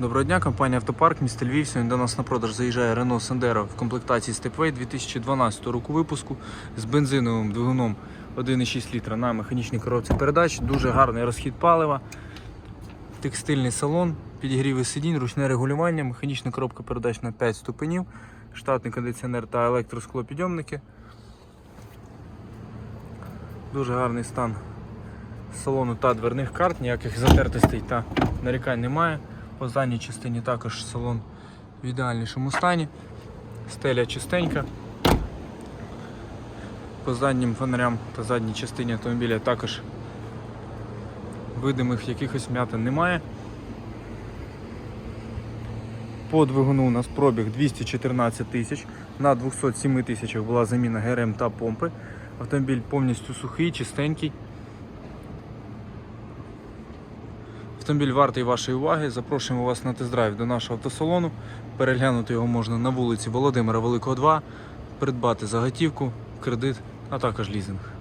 Доброго дня, компанія Автопарк, місто Львів. Сьогодні до нас на продаж заїжджає Renault Sandero в комплектації Stepway 2012 року випуску з бензиновим двигуном 1,6 літра на механічній коробці передач. Дуже гарний розхід палива, текстильний салон, підігріви сидінь, ручне регулювання, механічна коробка передач на 5 ступенів, штатний кондиціонер та електросклопідйомники. Дуже гарний стан салону та дверних карт, ніяких затертостей та нарікань немає. По задній частині також салон в ідеальнішому стані. Стеля чистенька. По заднім фонарям та задній частині автомобіля також видимих якихось м'ятин немає. По двигуну у нас пробіг 214 тисяч. На 207 тисячах була заміна ГРМ та помпи. Автомобіль повністю сухий, чистенький. Автомобіль вартий вашої уваги. Запрошуємо вас на тест-драйв до нашого автосалону. Переглянути його можна на вулиці Володимира Великого 2, придбати заготівку, кредит, а також лізинг.